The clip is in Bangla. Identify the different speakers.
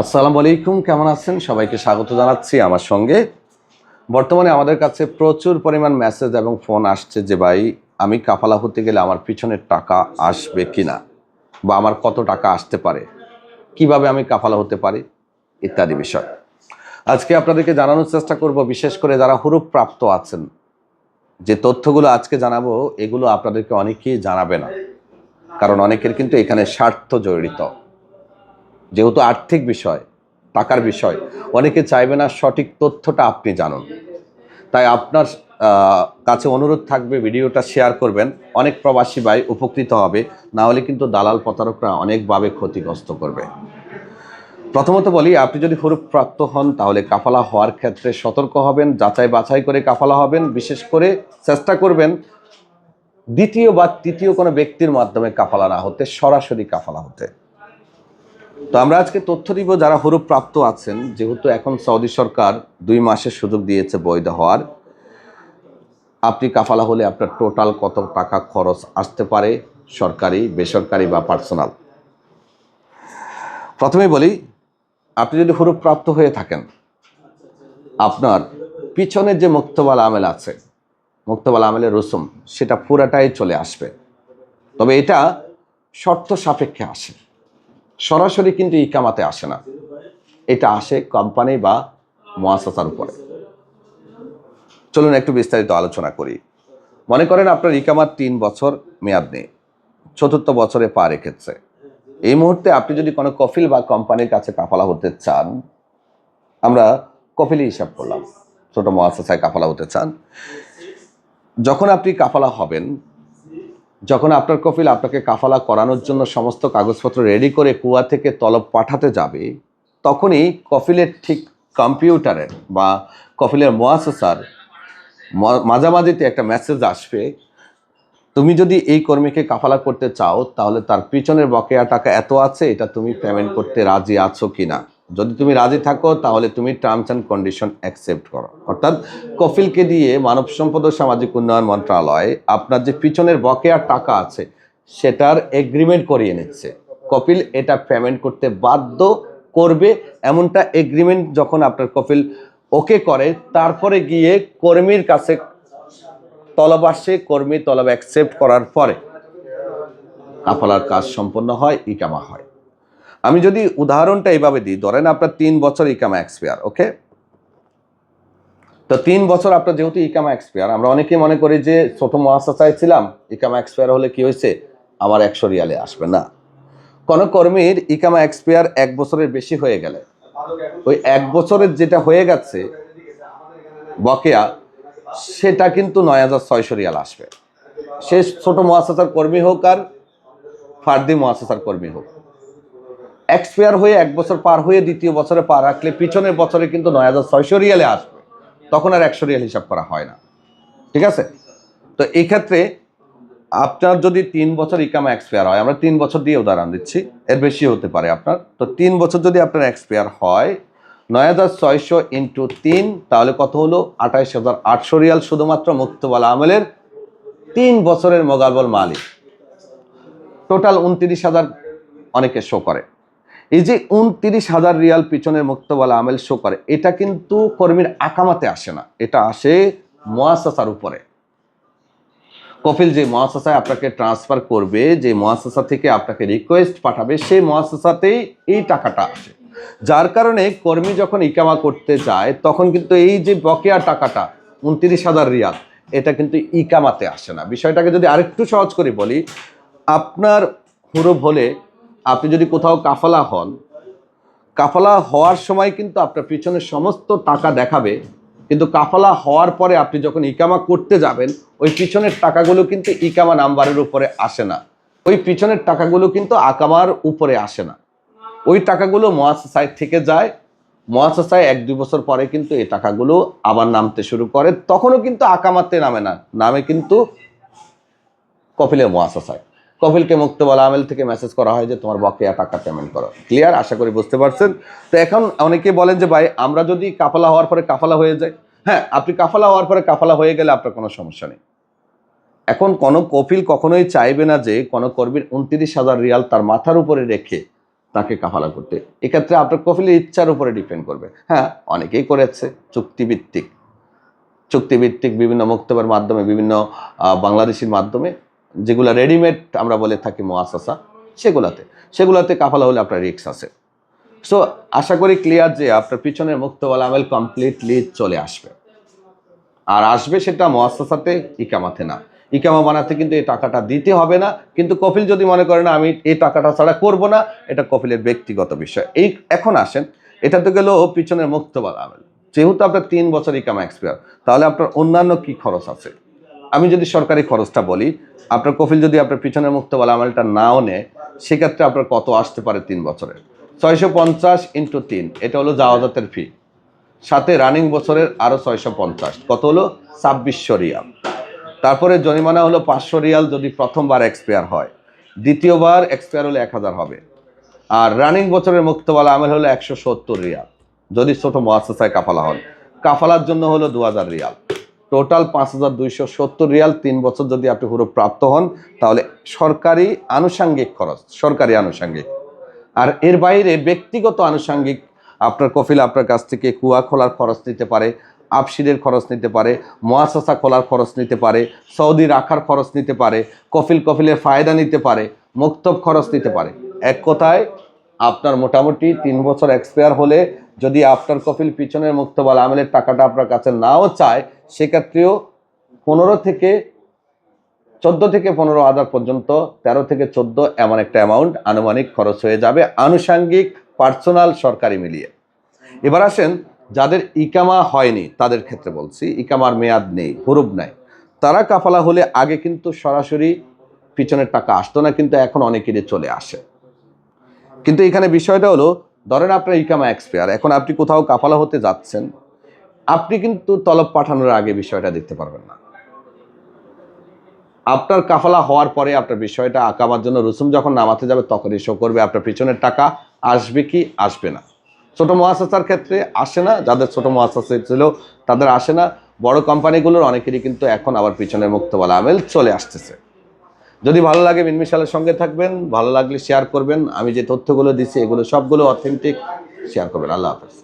Speaker 1: আসসালামু আলাইকুম, কেমন আছেন? সবাইকে স্বাগত জানাচ্ছি আমার সঙ্গে। বর্তমানে আমাদের কাছে প্রচুর পরিমাণ মেসেজ এবং ফোন আসছে যে, ভাই, আমি কাফালা হতে গেলে আমার পিছনের টাকা আসবে কি না বা আমার কত টাকা আসতে পারে? কীভাবে আমি কাফালা হতে পারি? ইত্যাদি বিষয়। আজকে আপনাদেরকে জানানোর চেষ্টা করব, বিশেষ করে যারা হুরুপ প্রাপ্ত আছেন। যে তথ্যগুলো আজকে জানাব, এগুলো আপনাদেরকে অনেকেই জানাবে না। কারণ অনেকের কিন্তু এখানে স্বার্থ জড়িত। যেহেতু আর্থিক বিষয়, টাকার বিষয়, অনেকে চাইবে না সঠিক তথ্যটা আপনি জানুন। তাই আপনার কাছে অনুরোধ থাকবে ভিডিওটা শেয়ার করবেন, অনেক প্রবাসী ভাই উপকৃত হবে, না হলে কিন্তু দালাল প্রতারকরা অনেকভাবে ক্ষতিগ্রস্ত করবে। প্রথমত বলি, আপনি যদি হরুপ প্রাপ্ত হন, তাহলে কাফালা হওয়ার ক্ষেত্রে সতর্ক হবেন, যাচাই বাছাই করে কাফালা হবেন, বিশেষ করে চেষ্টা করবেন দ্বিতীয় বা তৃতীয় কোনো ব্যক্তির মাধ্যমে কাফালা না হতে, সরাসরি কাফালা হতে। তো আমরা আজকে তথ্য দিব যারা হরুপ্রাপ্ত আছেন, যেহেতু এখন সৌদি সরকার দুই মাসের সুযোগ দিয়েছে বৈধ হওয়ার। আপনি কাফালা হলে আপনার টোটাল কত টাকা খরচ আসতে পারে, সরকারি, বেসরকারি বা পার্সোনাল? প্রথমে বলি, আপনি যদি হরুপ প্রাপ্ত হয়ে থাকেন, আপনার পিছনের যে মুক্তবাল আমেল আছে, মুক্তবাল আমেলের রসুম সেটা পুরাটাই চলে আসবে। তবে এটা শর্ত সাপেক্ষে আসে। সরাসরি কিন্তু ইকামাতে আসে না। এটা আসে কোম্পানি বা মহাসাসার উপরে। চলুন একটু বিস্তারিত আলোচনা করি। মনে করেন আপনার ইকামার তিন বছর মেয়াদ নেই, চতুর্থ বছরে পা রেখেছে। এই মুহূর্তে আপনি যদি কোনো কফিল বা কোম্পানির কাছে কাফালা হতে চান, আমরা কফিলি হিসাব করলাম, ছোট মহাসাসায় কাফালা হতে চান। যখন আপনি কাফালা হবেন যখন আপনার কফিল আপনাকে কাফালা করানোর জন্য সমস্ত কাগজপত্র রেডি করে কুয়া থেকে তলব পাঠাতে যাবে, তখনই কফিলের ঠিক কম্পিউটারের বা কফিলের মোয়াসার মাঝামাঝিতে একটা মেসেজ আসবে, তুমি যদি এই কর্মীকে কাফালা করতে চাও, তাহলে তার পিছনের বকেয়া টাকা এত আছে, এটা তুমি পেমেন্ট করতে রাজি আছো কি না যদি তুমি রাজি থাকো, তাহলে তুমি টার্মস অ্যান্ড কন্ডিশন অ্যাকসেপ্ট করো। অর্থাৎ কফিলকে দিয়ে মানব সম্পদ ও সামাজিক উন্নয়ন মন্ত্রণালয় আপনার যে পিছনের বকেয়া টাকা আছে, সেটার এগ্রিমেন্ট করিয়ে নিচ্ছে। কপিল এটা পেমেন্ট করতে বাধ্য করবে, এমনটা এগ্রিমেন্ট যখন আপনার কপিল ওকে করে, তারপরে গিয়ে কর্মীর কাছে তলব আসে কর্মী তলব অ্যাকসেপ্ট করার পরে কাফালার কাজ সম্পন্ন হয়, ইকামা হয়। আমি যদি উদাহরণটা এইভাবে দিই, ধরেন আপনার তিন বছর ইকামা এক্সপায়ার, ওকে? তো তিন বছর আপনার যেহেতু ইকামা এক্সপায়ার, আমরা অনেকেই মনে করি যে ছোট মহাশাচায় ছিলাম ইকামা এক্সপায়ার হলে কি হয়েছে? আমার একশো রিয়ালে আসবে না। কোনো কর্মীর ইকামা এক্সপায়ার এক বছরের বেশি হয়ে গেলে, ওই এক বছরের যেটা হয়ে গেছে, বকেয়া, সেটা কিন্তু নয় হাজার ছয়শো রিয়াল আসবে। সে ছোট মহাশাচার কর্মী হোক আর ফার্দি মহাশাচার কর্মী হোক। এক্সপায়ার হয়ে এক বছর পার হয়ে দ্বিতীয় বছরে পা রাখলে পিছনের বছরে কিন্তু নয় হাজার ছয়শো রিয়ালে আসবে। তখন আর একশো রিয়াল হিসাব করা হয় না। ঠিক আছে? তো এই ক্ষেত্রে আপনার যদি তিন বছর ইকামা এক্সপায়ার হয়, আমরা তিন বছর দিয়ে উদাহরণ দিচ্ছি, এর বেশি হতে পারে আপনার। তো তিন বছর যদি আপনার এক্সপায়ার হয়, নয় হাজার ছয়শো ইন্টু তিন, তাহলে কত হলো? আঠাইশ হাজার আটশো রিয়াল শুধুমাত্র মুক্তবালা আমলের তিন বছরের মোগাবল মালিক। টোটাল উনত্রিশ হাজার অনেকে শো করে। এই যে উনত্রিশ হাজার রিয়াল পিছনের মুক্তবালা আমেল শো করে, এটা কিন্তু কর্মীর আকামাতে আসে না। এটা আসে মোয়াসাসার উপরে। কফিল যে মহাশাসায় আপনাকে ট্রান্সফার করবে, যে মহাশাসা থেকে আপনাকে রিকোয়েস্ট পাঠাবে, সেই মহাশাসাতেই এই টাকাটা আসে। যার কারণে কর্মী যখন ইকামা করতে যায় তখন কিন্তু এই যে বকেয়া টাকাটা, উনত্রিশ হাজার রিয়াল, এটা কিন্তু ইকামাতে আসে না। বিষয়টাকে যদি আরেকটু সহজ করে বলি, আপনার হুরুপ হলে আপনি যদি কোথাও কাফালা হন, কাফালা হওয়ার সময় কিন্তু আপনার পিছনে সমস্ত টাকা দেখাবে, কিন্তু কাফালা হওয়ার পরে আপনি যখন ইকামা করতে যাবেন, ওই পিছনের টাকাগুলো কিন্তু ইকামা নাম্বারের উপরে আসে না। ওই পিছনের টাকাগুলো কিন্তু আকামার উপরে আসে না। ওই টাকাগুলো মহাশাসায় থেকে যায় মহাশাসায় এক দুই বছর পরে কিন্তু এই টাকাগুলো আবার নামতে শুরু করে, তখনও কিন্তু আকামাতে নামে না, নামে কিন্তু কপিলের মহাশাসায় কপিলকে মুক্ত বলা, আমেল থেকে মেসেজ করা হয় যে, তোমার বকেয়া টাকা পেমেন্ট করো। ক্লিয়ার আশা করি বুঝতে পারছেন? তো এখন অনেকে বলেন যে, ভাই, আমরা যদি কাফালা হওয়ার পরে কাফালা হয়ে যায় হ্যাঁ আপনি কাফালা হওয়ার পরে কাফালা হয়ে গেলে আপনার কোনো সমস্যা নেই। এখন কোনো কপিল কখনোই চাইবে না যে, কোনো কর্মীর উনত্রিশ হাজার রিয়াল তার মাথার উপরে রেখে তাকে কাফালা করতে। এক্ষেত্রে আপনার কফিলের ইচ্ছার উপরে ডিপেন্ড করবে। হ্যাঁ অনেকেই করেছে, চুক্তিভিত্তিক। চুক্তিভিত্তিক বিভিন্ন বক্তব্যের মাধ্যমে, বিভিন্ন বাংলাদেশির মাধ্যমে যেগুলো রেডিমেড আমরা বলে থাকি মোয়াসাসা, সেগুলাতে। সেগুলাতে কাফালা হলে আপনার রিক্স আছে। সো আশা করি ক্লিয়ার যে আপনার পিছনের মুক্তবাল আমেল কমপ্লিটলি চলে আসবে। আর আসবে সেটা মোয়াসাসাতে, ইকামাতে না। ইকামা বানাতে কিন্তু এই টাকাটা দিতে হবে না। কিন্তু কপিল যদি মনে করেন আমি এই টাকাটা ছাড়া করব না, এটা কপিলের ব্যক্তিগত বিষয়। এই এখন আসেন, এটা তো গেল পিছনের মুক্তবাল আমেল। যেহেতু আপনার তিন বছর ইকামা এক্সপায়ার তাহলে আপনার অন্যান্য কি খরচ আছে? আমি যদি সরকারি খরচটা বলি আপনার কফিল যদি আপনার পিছনের মুক্তবাল আমেলটা নাও নেয় সেক্ষেত্রে আপনার কত আসতে পারে তিন বছরের? ছয়শো পঞ্চাশ ইন্টু তিন, এটা হলো জাওয়াজাতের ফি সাথে রানিং বছরের আরও ছয়শো পঞ্চাশ, কত হলো? ছাব্বিশশো রিয়াল। তারপরে জরিমানা হলো পাঁচশো রিয়াল যদি প্রথমবার এক্সপায়ার হয়। দ্বিতীয়বার এক্সপায়ার হলে এক হাজার হবে। আর রানিং বছরের মুক্তবালা আমেল হলো একশো সত্তর রিয়াল, যদি ছোট মহাসায় কাফালা হন। কাফালার জন্য হলো দু হাজার রিয়াল। টোটাল পাঁচ হাজার দুইশো সত্তর রিয়াল তিন বছর যদি আপনি পুরো প্রাপ্ত হন, তাহলে সরকারি আনুষাঙ্গিক খরচ, সরকারি আনুষাঙ্গিক। আর এর বাইরে ব্যক্তিগত আনুষাঙ্গিক আপনার কফিল আপনার কাছ থেকে কুয়া খোলার খরচ নিতে পারে আপসিদের খরচ নিতে পারে, মোয়াসাসা খোলার খরচ নিতে পারে, সৌদি রাখার খরচ নিতে পারে, কফিল কফিলের ফায়দা নিতে পারে, মুক্তব খরচ নিতে পারে। এক কথায়, আপনার মোটামুটি তিন বছর এক্সপায়ার হলে যদি আফটার কফিল পিছনের মুক্তবাল আমেলের টাকাটা আপনার কাছে নাও চায়, সেক্ষেত্রেও পনেরো থেকে চোদ্দ থেকে পনেরো হাজার পর্যন্ত, তেরো থেকে চোদ্দ এমন একটা অ্যামাউন্ট আনুমানিক খরচ হয়ে যাবে আনুষাঙ্গিক পার্সোনাল সরকারি মিলিয়ে। এবার আসেন যাদের ইকামা হয়নি, তাদের ক্ষেত্রে বলছি, ইকামার মেয়াদ নেই হুরুব নাই। তারা কাফালা হলে আগে কিন্তু সরাসরি পিছনের টাকা আসতো না, কিন্তু এখন অনেকেরই চলে আসে। কিন্তু এখানে বিষয়টা হলো ধরেন আপনার ইকামা এক্সপায়ার এখন আপনি কোথাও কাফালা হতে যাচ্ছেন, আপনি কিন্তু তলব পাঠানোর আগে বিষয়টা দেখতে পারবেন না। আপনার কাফালা হওয়ার পরে আপনার বিষয়টা আঁকাবার জন্য রসুম যখন নামাতে যাবে তখনই শো করবে, আপনার পিছনের টাকা আসবে কি আসবে না। ছোট মহাশাসার ক্ষেত্রে আসে না, যাদের ছোট মহাশাসা ছিল তাদের আসে না। বড় কোম্পানিগুলোর অনেকেরই কিন্তু এখন আবার পিছনের মুক্তবালা আমেল চলে আসতেছে। যদি ভালো লাগে মিনমিশালের সঙ্গে থাকবেন, ভালো লাগলে শেয়ার করবেন। আমি যে তথ্যগুলো দিচ্ছি এগুলো সবগুলো অথেন্টিক শেয়ার করবেন। আল্লাহ হাফেজ।